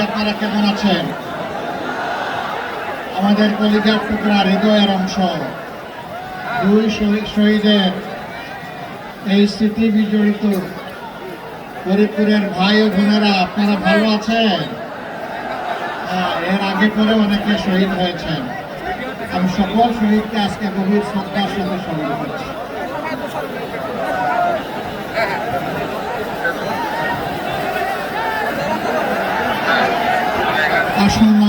আপনারা কেমন আছেন? আমাদের কলিজার টুকরা হৃদয়ের অংশ। দুই শহীদ- শহীদের এই স্মৃতি বিজড়িত ফরিদপুরের ভাই ও বোনেরা আপনারা ভালো আছেন? হ্যাঁ, এর আগে করে অনেকে শহীদ হয়েছেন। আমি সকল শহীদকে আজকে গভীর শ্রদ্ধার সাথে স্মরণ করছি। আসন্ন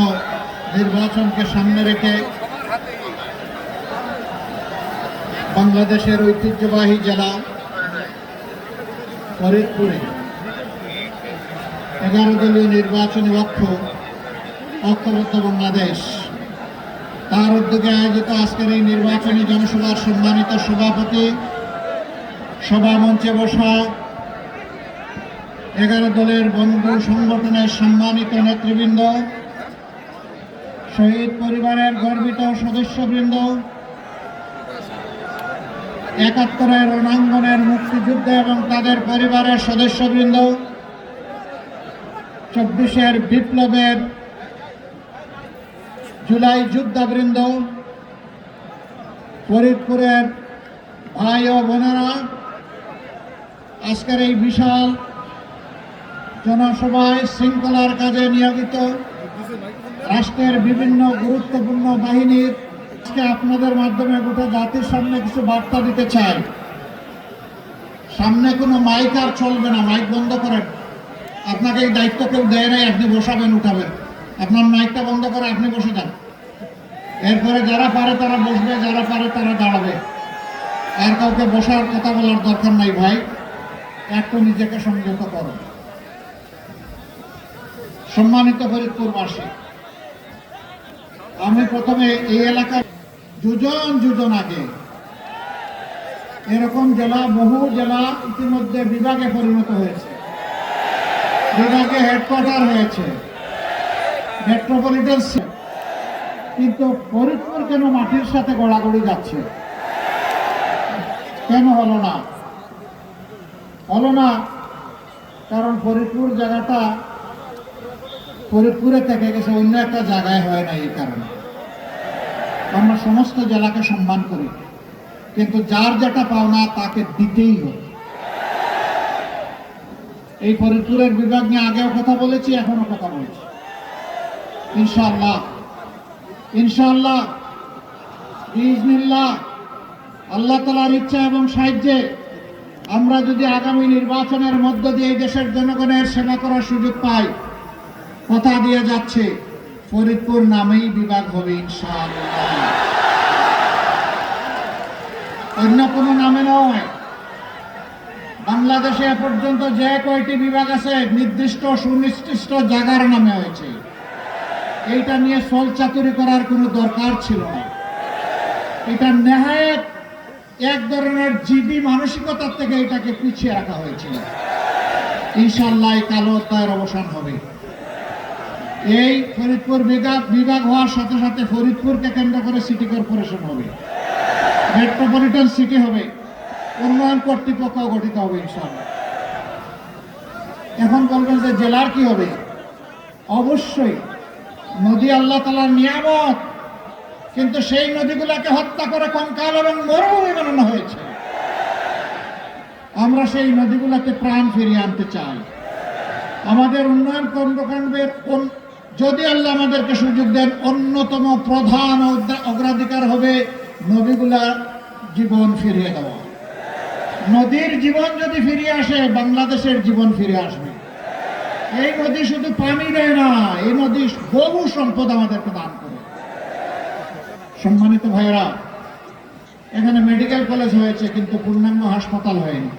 নির্বাচনকে সামনে রেখে বাংলাদেশের ঐতিহ্যবাহী জেলা ফরিদপুরে এগারো দলীয় নির্বাচনী অক্ষ, ঐক্যবদ্ধ বাংলাদেশ। তার উদ্যোগে আয়োজিত আজকের এই নির্বাচনী জনসভার সম্মানিত সভাপতি, সভা মঞ্চে বসা এগারো দলের বন্ধু সংগঠনের সম্মানিত নেতৃবৃন্দ, শহীদ পরিবারের গর্বিত সদস্যবৃন্দ, একাত্তরের রণাঙ্গনের মুক্তিযুদ্ধ এবং তাদের পরিবারের সদস্যবৃন্দ, চব্বিশের বিপ্লবের জুলাই যোদ্ধাবৃন্দ, ফরিদপুরের ভাই ও বোনেরা, আজকের এই বিশাল জনসভায় শৃঙ্খলার কাজে নিয়োজিত রাষ্ট্রের বিভিন্ন গুরুত্বপূর্ণ বাহিনীর, আজকে আপনাদের মাধ্যমে গোটা জাতির সামনে কিছু বার্তা দিতে চাই। সামনে কোনো মাইক আর চলবে না, মাইক বন্ধ করেন। আপনাকে এই দায়িত্ব কেউ দেয় নাই, আপনি বসাবেন, উঠাবেন। আপনার মাইকটা বন্ধ করে আপনি বসে যান। এরপরে যারা পারে তারা বসবে, যারা পারে তারা দাঁড়াবে। আর কাউকে বসার কথা বলার দরকার নাই ভাই। একটু নিজেকে সংযত করো। সম্মানিত ফরিদপুরবাসী, আমি প্রথমে এই এলাকার দুজন দুজন আগে। এরকম জেলা, বহু জেলা ইতিমধ্যে বিভাগে পরিণত হয়েছে। বিভাগে হেডকোয়ার্টার হয়েছে। মেট্রোপলিটন কিন্তু ফরিদপুর কেন মাটির সাথে গড়াগড়ি যাচ্ছে? কেন হলো না? হলো না কারণ ফরিদপুর জায়গাটা ফরিদপুরে থেকে গেছে, অন্য একটা জায়গায় হয় না এই কারণে। আমরা সমস্ত জেলাকে সম্মান করি, কিন্তু যার যেটা পাওনা তাকে দিতেই হবে। এই ফরিদপুরের বিভাগ নিয়ে আগেও কথা বলেছি, এখনও কথা বলছি। ইনশাআল্লাহ ইনশাআল্লাহ ইজনিল্লাহ আল্লাহ তালার ইচ্ছা এবং সাহায্যে আমরা যদি আগামী নির্বাচনের মধ্য দিয়ে দেশের জনগণের সেবা করার সুযোগ পাই, কথা দিয়ে যাচ্ছে, ফরিদপুর নামেই বিভাগ হবে ইনশাআল্লাহ। অন্য কোনো নামে নয়। বাংলাদেশে এ পর্যন্ত যে কয়টি বিভাগ আছে, নির্দিষ্ট সুনির্দিষ্ট জায়গার নামে হয়েছে। এইটা নিয়ে সল চাতুরি করার কোনো দরকার ছিল না। এটা নেহায়ত এক ধরনের জীবী মানসিকতার থেকে এটাকে পিছিয়ে রাখা হয়েছিল। ইনশাল্লাহ কালো অধ্যায়ের অবসান হবে। এই ফরিদপুর বিভাগ বিভাগ হওয়ার সাথে সাথে ফরিদপুরকে কেন্দ্র করে সিটি কর্পোরেশন হবে। মেট্রোপলিটন সিটি হবে। উন্নয়ন কর্তৃপক্ষ গঠিত হবে ইনশাল্লাহ এখন বলবেন যে জেলার কি হবে? অবশ্যই নদী আল্লাহ তালার নিয়ামত, কিন্তু সেই নদীগুলোকে হত্যা করে কঙ্কাল এবং মরুভূমি বানানো হয়েছে। আমরা সেই নদীগুলোকে প্রাণ ফিরিয়ে আনতে চাই। আমাদের উন্নয়ন কর্মকাণ্ডের যদি আল্লাহ আমাদেরকে সুযোগ দেন, অন্যতম প্রধান অগ্রাধিকার হবে নদীগুলার জীবন ফিরিয়ে দেওয়া। নদীর জীবন যদি ফিরিয়ে আসে, বাংলাদেশের জীবন ফিরে আসবে। এই নদী শুধু পানি দেয় না, এই নদী বহু সম্পদ আমাদেরকে দান করে। সম্মানিত ভাইয়েরা, এখানে মেডিকেল কলেজ হয়েছে, কিন্তু পূর্ণাঙ্গ হাসপাতাল হয়নি।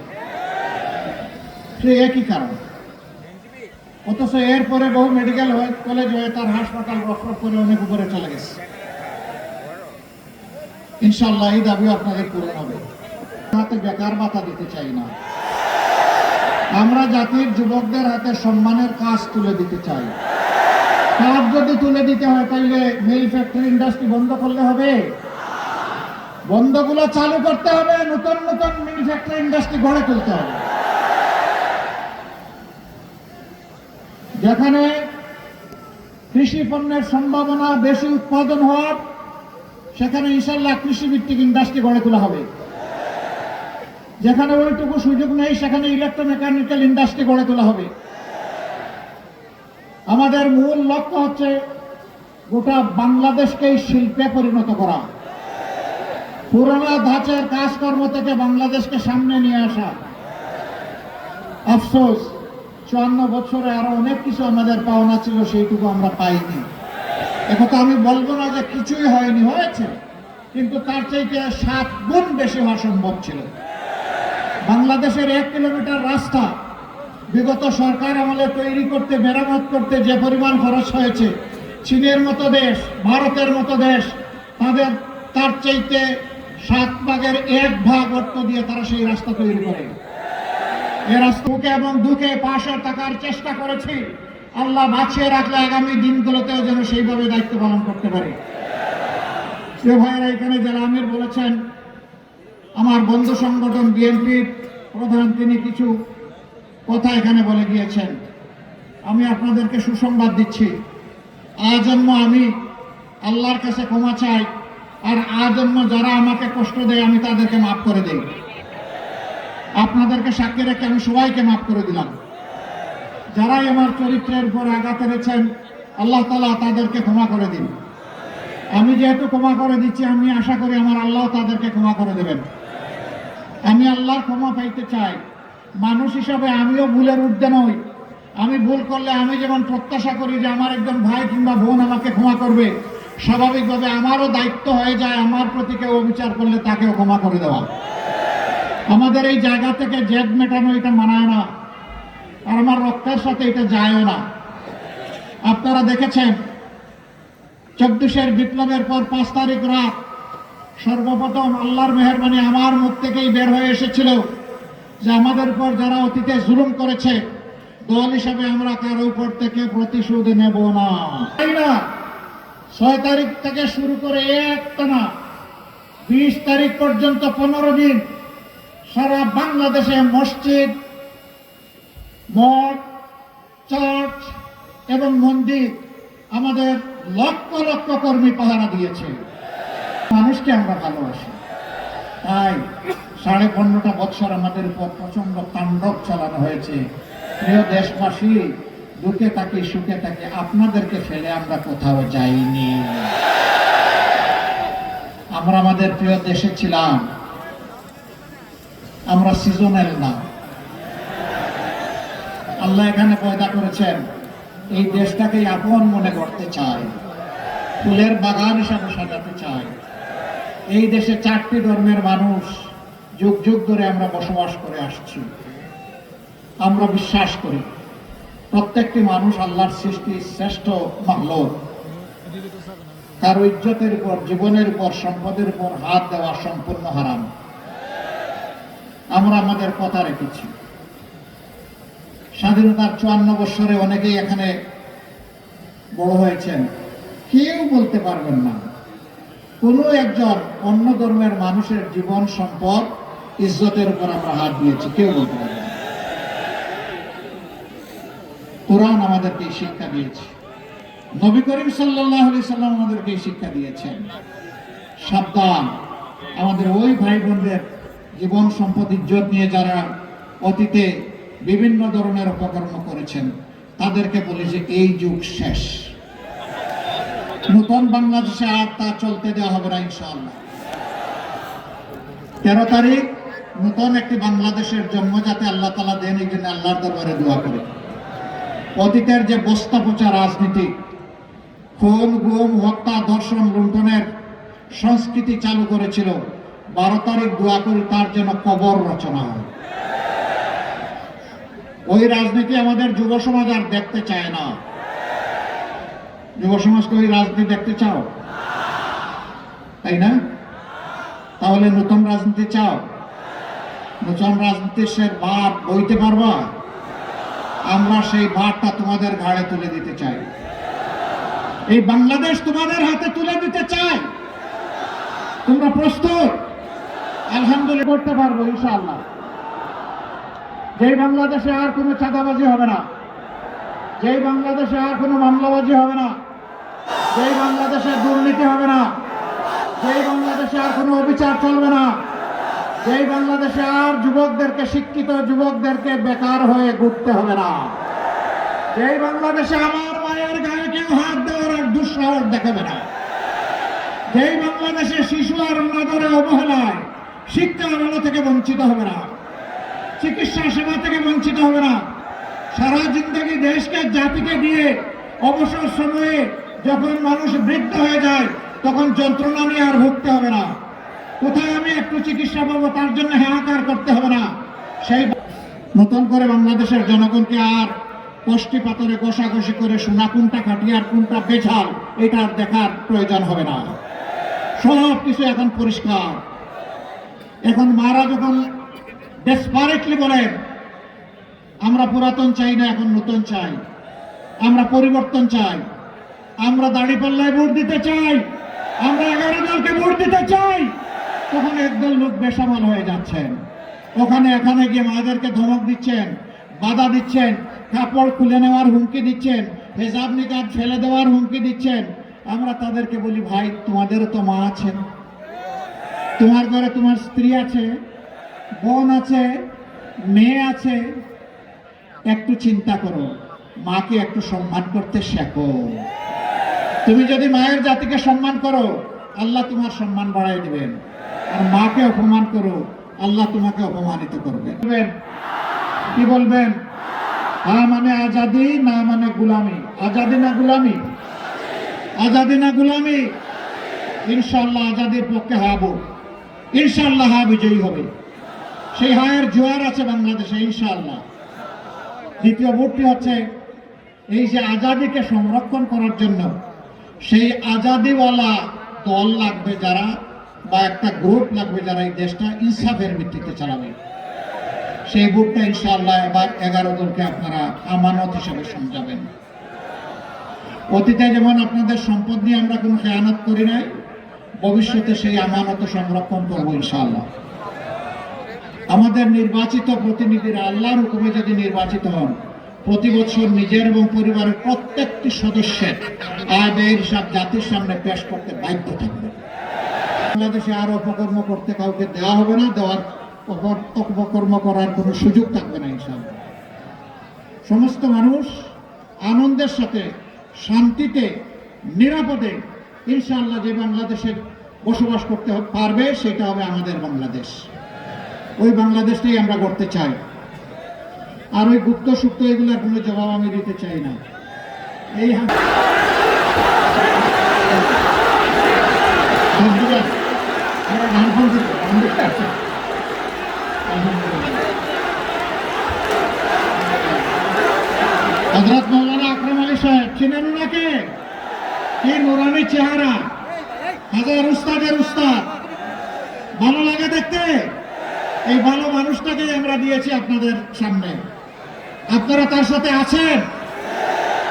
সে একই কারণ। অথচ এরপরে বহু মেডিকেল কলেজ হয়ে তার হাসপাতাল রফরফ করে অনেক উপরে চলে গেছে। ইনশাল্লাহ এই দাবিও আপনাদের পূরণ হবে। তাতে বেকার ভাতা দিতে চাই না। আমরা জাতির যুবকদের হাতে সম্মানের কাজ তুলে দিতে চাই। কাজ যদি তুলে দিতে হয় তাহলে মিল ফ্যাক্টরি ইন্ডাস্ট্রি বন্ধ করলে হবে। বন্ধগুলো চালু করতে হবে, নতুন নতুন মিল ফ্যাক্টরি ইন্ডাস্ট্রি গড়ে তুলতে হবে। যেখানে কৃষি পণ্যের সম্ভাবনা বেশি উৎপাদন হওয়ার, সেখানে ইনশাল্লাহ কৃষিভিত্তিক ইন্ডাস্ট্রি গড়ে তোলা হবে। যেখানে ওইটুকু সুযোগ নেই, সেখানে ইলেকট্রোমেকানিক্যাল ইন্ডাস্ট্রি গড়ে তোলা হবে। আমাদের মূল লক্ষ্য হচ্ছে গোটা বাংলাদেশকেই শিল্পে পরিণত করা। পুরোনো ধাঁচের কাজকর্ম থেকে বাংলাদেশকে সামনে নিয়ে আসা। আফসোস, চুয়ান্ন বছরে আরও অনেক কিছু আমাদের পাওনা ছিল, সেইটুকু আমরা পাইনি। একথা আমি বলব না যে কিছুই হয়নি, হয়েছে। কিন্তু তার চাইতে সাত গুণ বেশি হওয়া সম্ভব ছিল। বাংলাদেশের এক কিলোমিটার রাস্তা। বিগত সরকার আমলে তৈরি করতে, মেরামত করতে যে পরিমাণ খরচ হয়েছে, চীনের মতো দেশ, ভারতের মতো দেশ, তাদের, তার চাইতে সাত ভাগের এক ভাগ অর্থ দিয়ে তারা সেই রাস্তা তৈরি করে। এ রাস্তাকে এবং দুঃখে পাশে থাকার চেষ্টা করেছি। আল্লাহ বাঁচিয়ে রাখলে আগামী দিনগুলোতেও যেন সেইভাবে দায়িত্ব পালন করতে পারে। প্রিয় ভাইয়েরা এখানে যারা আমির বলেছেন আমার বন্ধু সংগঠন বিএনপির প্রধান তিনি কিছু কথা এখানে বলে গিয়েছেন। আমি আপনাদেরকে সুসংবাদ দিচ্ছি। আজন্ম আমি আল্লাহর কাছে ক্ষমা চাই আর আজন্ম যারা আমাকে কষ্ট দেয় আমি তাদেরকে মাফ করে দেই। আপনাদেরকে সাক্ষী রেখে আমি সবাইকে মাফ করে দিলাম। যারাই আমার চরিত্রের উপর আঘাত এনেছেন, আল্লাহ তালা তাদেরকে ক্ষমা করে দিন। আমি যেহেতু ক্ষমা করে দিচ্ছি, আমি আশা করি আমার আল্লাহ তাদেরকে ক্ষমা করে দেবেন। আমি আল্লাহর ক্ষমা পাইতে চাই। মানুষ হিসাবে আমিও ভুলের ঊর্ধ্বে নই। আমি ভুল করলে আমি যেমন প্রত্যাশা করি যে আমার একজন ভাই কিংবা বোন আমাকে ক্ষমা করবে, স্বাভাবিকভাবে আমারও দায়িত্ব হয়ে যায় আমার প্রতি কেউ অবিচার করলে তাকেও ক্ষমা করে দেওয়া। আমাদের এই জায়গা থেকে জেদ মেটানো এটা মানায় না, আর আমার রক্তের সাথে এটা যায়ও না। আপনারা দেখেছেন, চব্বিশের বিপ্লবের পর পাঁচ তারিখ রাত সর্বপ্রথম আল্লাহর মেহরবানি আমার মুখ থেকেই বের হয়ে এসেছিল যে আমাদের উপর যারা অতীতে জুলুম করেছে, দল হিসাবে আমরা কারও উপর থেকে প্রতিশোধ নেব না। তাই না, ছয় তারিখ থেকে শুরু করে একটা না, বিশ তারিখ পর্যন্ত পনেরো দিন সারা বাংলাদেশে মসজিদ, মঠ চার্চ এবং মন্দির আমাদের লক্ষ লক্ষ কর্মী পাহারা দিয়েছে। মানুষকে আমরা ভালোবাসি। তাই সাড়ে পনেরোটা বছর আমাদের উপর প্রচণ্ড তাণ্ডব চালানো হয়েছে। প্রিয় দেশবাসী, দুঃখে থাকি, সুখে থাকি, আপনাদেরকে ফেলে আমরা কোথাও যাইনি। আমরা আমাদের প্রিয় দেশে ছিলাম। আমরা সিজনাল না। আল্লাহ এখানে পয়দা করেছেন, এই দেশটাকে আপন মনে করতে চায় ফুলের বাগান হিসাবে সাজাতে চায় এই দেশে চারটি ধর্মের মানুষ যুগ যুগ ধরে আমরা বসবাস করে আসছি। আমরা বিশ্বাস করি, প্রত্যেকটি মানুষ আল্লাহর সৃষ্টি শ্রেষ্ঠ মাহলোক তার ইজ্জতের উপর, জীবনের উপর, সম্পদের উপর হাত দেওয়া সম্পূর্ণ হারাম। আমরা আমাদের কথা রেখেছি। স্বাধীনতার চুয়ান্ন বৎসরে অনেকেই এখানে বড় হয়েছেন। কেউ বলতে পারবেন না। কোনো একজন অন্য ধর্মের মানুষের জীবন সম্পদ ইজ্জতের উপর আমরা হাত দিয়েছি। কেউ বলতে পারবেন না। কোরআন আমাদেরকে শিক্ষা দিয়েছে। নবী করিম সাল্লাহ সাল্লাম আমাদেরকে শিক্ষা দিয়েছেন। সাবধান, আমাদের ওই ভাই বোনদের জীবন সম্পদ, ইজ্জত নিয়ে যারা অতীতে বিভিন্ন ধরনের অপকর্ম করেছেন, তাদেরকে বলি যে এই যুগ শেষ। নতুন বাংলাদেশে আর তা চলতে দেওয়া হবে না, ইনশাআল্লাহ। তেরো তারিখ, নতুন একটি বাংলাদেশের জন্ম যাতে আল্লাহ তালা দেন, এই জন্য আল্লাহর দরবারে দোয়া করে। অতীতের যে বস্তা পচা রাজনীতি, খুন, গুম, হত্যা, ধর্ষণ, লুণ্ঠনের সংস্কৃতি চালু করেছিল, বারো তারিখ দোয়া করি তার জন্য কবর রচনা হয়। ওই রাজনীতি আমাদের যুব সমাজ আর দেখতে চায় না। যুব সমাজকে ওই রাজনীতি দেখতে চাও? তাই না? তাহলে নতুন রাজনীতি চাও। নতুন রাজনীতির সে ভার বইতে পারবা? আমরা সেই ভারটা তোমাদের ঘাড়ে তুলে দিতে চাই। এই বাংলাদেশ তোমাদের হাতে তুলে দিতে চাই। তোমরা প্রস্তুত? আলহামদুলিল্লাহ, করতে পারব ইনশাআল্লাহ। যেই বাংলাদেশে আর কোনো চাঁদাবাজি হবে না। যেই বাংলাদেশে আর কোনো মামলাবাজি হবে না। যেই বাংলাদেশে দুর্নীতি হবে না, যেই বাংলাদেশে আর কোনো অবিচার চলবে না, যেই বাংলাদেশে আর যুবকদেরকে শিক্ষিত যুবকদেরকে বেকার হয়ে ঘুরতে হবে না। যেই বাংলাদেশে আমার মায়ের গায়ে কেউ হাত দেওয়ার আর দুঃসাহস দেখাবে না। যেই বাংলাদেশে শিশু আর অনাদরে অবহেলায় শিক্ষার আলো থেকে বঞ্চিত হবে না, চিকিৎসা সেবা থেকে বঞ্চিত হবে না। সারা জিন্দগি দেশকে জাতিকে দিয়ে অবসর সময়ে যখন মানুষ বৃদ্ধ হয়ে যায়, তখন যন্ত্রণা নিয়ে আর ভুগতে হবে না। কোথায় আমি একটু চিকিৎসা পাবো, তার জন্য হাহাকার করতে হবে না। সেই নতুন করে বাংলাদেশের জনগণকে আর কষ্টি পাথরে কষাকষি করে সোনা কোনটা খাটিয়ার কোনটা বেঝাল, এটা আর দেখার প্রয়োজন হবে না। সব কিছু এখন পরিষ্কার। এখন মারা যখন ডেসপারেটলি বলেন, আমরা পুরাতন চাই না, এখন নতুন চাই। আমরা পরিবর্তন চাই। আমরা দাড়ি পাল্লায় ভোট দিতে চাই। আমরা এগারো দলকে ভোট দিতে চাই। তখন একদল লোক বেসামাল হয়ে যাচ্ছেন। ওখানে এখানে গিয়ে মায়েদেরকে ধমক দিচ্ছেন, বাধা দিচ্ছেন, কাপড় খুলে নেওয়ার হুমকি দিচ্ছেন, হেজাব নিকাব ফেলে দেওয়ার হুমকি দিচ্ছেন। আমরা তাদেরকে বলি, ভাই, তোমাদেরও তো মা আছেন তোমার ঘরে তোমার স্ত্রী আছে, বোন আছে, মেয়ে আছে। একটু চিন্তা করো, মাকে একটু সম্মান করতে শেখো। তুমি যদি মায়ের জাতিকে সম্মান করো, আল্লাহ তোমার সম্মান বাড়াই দিবেন। আর মাকে অপমান করো, আল্লাহ তোমাকে অপমানিত করবেন কি বলবেন? হ্যাঁ মানে আজাদি, না মানে গুলামি। আজাদি না গুলামি? আজাদি না গুলামি? ইনশাল্লাহ আজাদির পক্ষে হাবো। ইনশাল্লাহ হা বিজয়ী হবে। সেই হায়ের জোয়ার আছে বাংলাদেশে ইনশাল্লাহ দ্বিতীয় ভোটটি হচ্ছে এই যে আজাদিকে সংরক্ষণ করার জন্য সেই আজাদিওয়ালা দল লাগবে যারা বা একটা গ্রুপ লাগবে যারা এই দেশটা ইনসাফের ভিত্তিতে চালাবে। সেই ভোটটা ইনশাআল্লাহ এবার এগারো দলকে আপনারা আমানত হিসেবে সমঝাবেন। অতীতে যেমন আপনাদের সম্পদ নিয়ে আমরা কোনো খেয়ানত করি নাই, ভবিষ্যতে সেই আমানত সংরক্ষণ করব ইনশাআল্লাহ। আমাদের নির্বাচিত প্রতিনিধিরা আল্লাহর হুকুমে যদি নির্বাচিত হন প্রতি বছর নিজের এবং পরিবারের প্রত্যেকটি সদস্যের আয় ব্যয়ের হিসাব জাতির সামনে পেশ করতে বাধ্য থাকবে। বাংলাদেশে আর অপকর্ম করতে কাউকে দেওয়া হবে না, দেওয়ার অপকর্ম করার কোনো সুযোগ থাকবে না, ইনশাআল্লাহ। সমস্ত মানুষ আনন্দের সাথে, শান্তিতে, নিরাপদে, ইনশাআল্লাহ যে বাংলাদেশে বসবাস করতে পারবে, সেটা হবে আমাদের বাংলাদেশ। ওই বাংলাদেশটাই আমরা করতে চাই। আর ওই গুপ্ত সুপ্ত এগুলোর কোনো জবাব আমি দিতে চাই না। এই। আলহামদুলিল্লাহ। হযরত মৌলানা আকরাম আলী সাহেব, চিনেন ওনাকে? কি নুরানি চেহারা। হাজার উস্তাদের উস্তাদ। ভালো লাগে দেখতে? এই ভালো মানুষটাকেই আমরা দিয়েছি আপনাদের সামনে। আপনারা তার সাথে আছেন?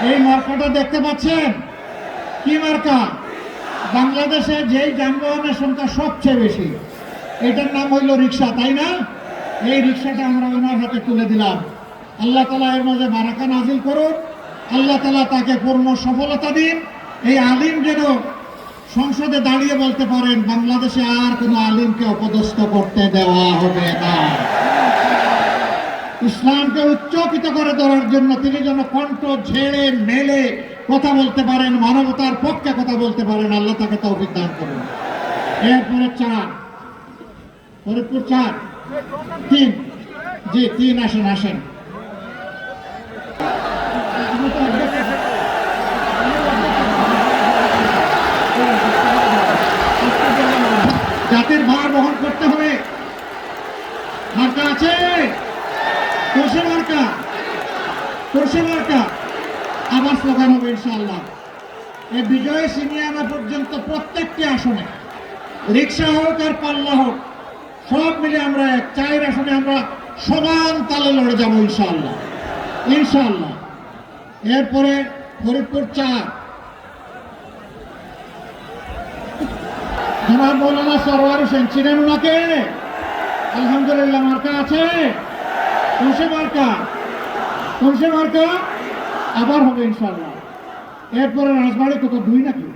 এই মার্কাটা দেখতে পাচ্ছেন? কি মার্কা? বাংলাদেশে যেই যানবাহনের সংখ্যা সবচেয়ে বেশি, এটার নাম হইল রিক্সা, তাই না? এই রিক্সাটা আমরা ওনার হাতে তুলে দিলাম। আল্লাহ তালা এর মাঝে বারাকা নাজিল করুন। আল্লাহ তালা তাকে পূর্ণ সফলতা দিন। এই আলিম যেন সংসদে দাঁড়িয়ে বলতে পারেন, বাংলাদেশে আর কোনো আলিমকে অপদস্থ করতে দেওয়া হবে না। ইসলামকে উচ্চকিত করে ধরার জন্য তিনি যেন কণ্ঠ ঝেড়ে মেলে কথা বলতে পারেন, মানবতার পক্ষে কথা বলতে পারেন, আল্লাহ তাকে তৌফিক দান করুন। এরপরে চার, ফরিদপুর চার, তিন, জি, তিন, আসেন আসেন। জাতির ভার বহন করতে হবে। আছে। কোষে মার্কা কোষে মার্কা। আবার স্লোগান হবে ইনশাল্লাহ এই বিজয়ে সিনিয়ে পর্যন্ত প্রত্যেকটি আসনে, রিক্সা হোক আর পাল্লা হোক, সব মিলে আমরা এক, চায়ের আসনে আমরা সমান তালে লড়ে যাব ইনশাল্লাহ ইনশাল্লাহ এরপরে ফরিদপুর চার আমার মৌলানা সরোয়ার হোসেন, চিনেন ওনাকে? আলহামদুলিল্লাহ, মার্কা আছে। কোনসে মার্কা কোনসে মার্কা আবার হবে ইনশাল্লাহ এরপরে রাজবাড়ি কত দুই নাকি